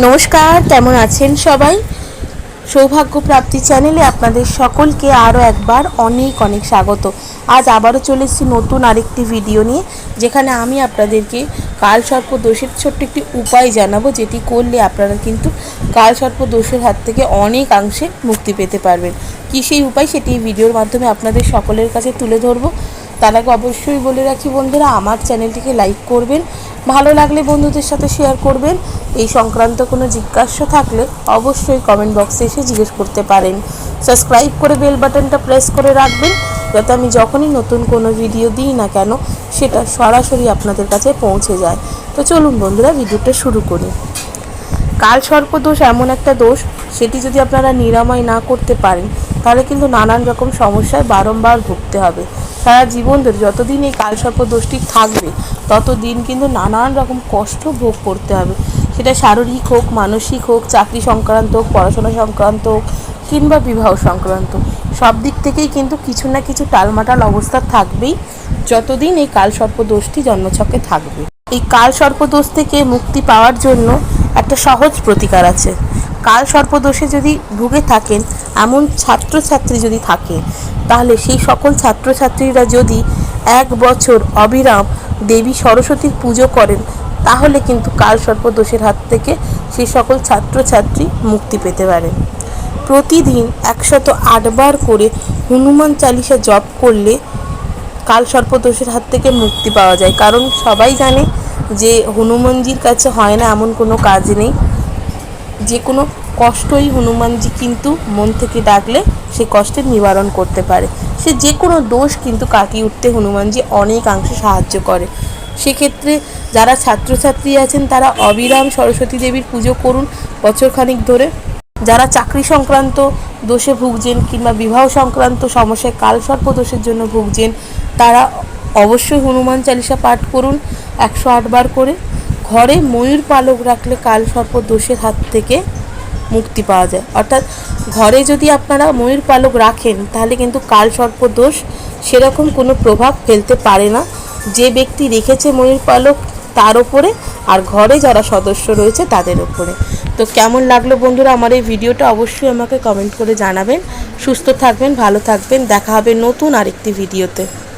নমস্কার, কেমন আছেন সবাই? সৌভাগ্য প্রাপ্তি চ্যানেলে আপনাদের সকলকে আরও একবার অনেক অনেক স্বাগত। আজ আবারও চলে এসেছি নতুন আরেকটি ভিডিও নিয়ে, যেখানে আমি আপনাদেরকে কাল সর্প দোষের ছোট্ট একটি উপায় জানাব, যেটি করলে আপনারা কিন্তু কাল সর্প দোষের হাত থেকে অনেকাংশে মুক্তি পেতে পারবেন। কী সেই উপায়, সেটি ভিডিওর মাধ্যমে আপনাদের সকলের কাছে তুলে ধরবো। তার আগে অবশ্যই বলে রাখি বন্ধুরা, আমার চ্যানেলটিকে লাইক করবেন ভালো লাগলে বন্ধুদের সাথে শেয়ার করবেন। এই সংক্রান্ত কোনো জিজ্ঞাসা থাকলে অবশ্যই কমেন্ট বক্সে এসে জিজ্ঞেস করতে পারেন। সাবস্ক্রাইব করে বেল বাটনটা প্রেস করে রাখবেন, যাতে আমি যখনই নতুন কোনো ভিডিও দিই না কেন, সেটা সরাসরি আপনাদের কাছে পৌঁছে যায়। তো চলুন বন্ধুরা ভিডিওটা শুরু করি। কাল সর্পদোষ এমন একটা দোষ, সেটি যদি আপনারা নিরাময় না করতে পারেন তাহলে কিন্তু নানান রকম সমস্যায় বারংবার ভুগতে হবে। সারা জীবন ধরে যতদিন এই কাল সর্পদোষটি থাকবে, ততদিন কিন্তু নানান রকম কষ্ট ভোগ করতে হবে। সেটা শারীরিক হোক, মানসিক হোক, চাকরি সংক্রান্ত হোক, পড়াশোনা সংক্রান্ত হোক, কিংবা বিবাহ সংক্রান্ত সব দিক থেকেই কিন্তু কিছু না কিছু টালমাটাল অবস্থা থাকবেই, যতদিন এই কাল সর্পদোষটি জন্মছকে থাকবে। এই কাল সর্পদোষ থেকে মুক্তি পাওয়ার জন্য একটা সহজ প্রতিকার আছে। কাল সর্পদোষে যদি ভুগে থাকেন, এমন ছাত্রছাত্রী যদি থাকে, তাহলে সেই সকল ছাত্রছাত্রীরা যদি এক বছর অবিরাম দেবী সরস্বতীর পুজো করেন, তাহলে কিন্তু কাল সর্পদোষের হাত থেকে সেই সকল ছাত্রছাত্রী মুক্তি পেতে পারেন প্রতিদিন একশত আটবার করে হনুমান চালিসা জপ করলে কাল সর্পদোষের হাত থেকে মুক্তি পাওয়া যায়। কারণ সবাই জানে যে হনুমানজির কাছে হয় না, এমন কোনো কাজ নেই। যে কোনো কষ্টই হনুমানজি কিন্তু মন থেকে ডাকলে সে কষ্টের নিবারণ করতে পারে। সে যে কোনো দোষ কিন্তু কাটিয়ে উঠতে হনুমানজি অনেকাংশে সাহায্য করে। সেক্ষেত্রে যারা ছাত্রছাত্রী আছেন, তারা অবিরাম সরস্বতী দেবীর পুজো করুন বছরখানিক ধরে। যারা চাকরি সংক্রান্ত দোষে ভুগছেন কিংবা বিবাহ সংক্রান্ত সমস্যায় কালসর্প দোষের জন্য ভুগছেন, তারা অবশ্যই হনুমান চালিসা পাঠ করুন। একশো আটবার করে ঘরে ময়ূর পালক রাখলে কালসর্প দোষের হাত থেকে মুক্তি পাওয়া যায়। অর্থাৎ ঘরে যদি আপনারা ময়ূর পালক রাখেন, তাহলে কিন্তু কালসর্প দোষ সেরকম কোনো প্রভাব ফেলতে পারে না। যে ব্যক্তি রেখেছে ময়ূর পালক, তার ওপরে আর ঘরে যারা সদস্য রয়েছে, তাদের ওপরে। তো কেমন লাগল বন্ধুরা আমার এই ভিডিওটা অবশ্যই আমাকে কমেন্ট করে জানাবেন। সুস্থ থাকবেন, ভালো থাকবেন, দেখা হবে নতুন আরেকটি ভিডিওতে।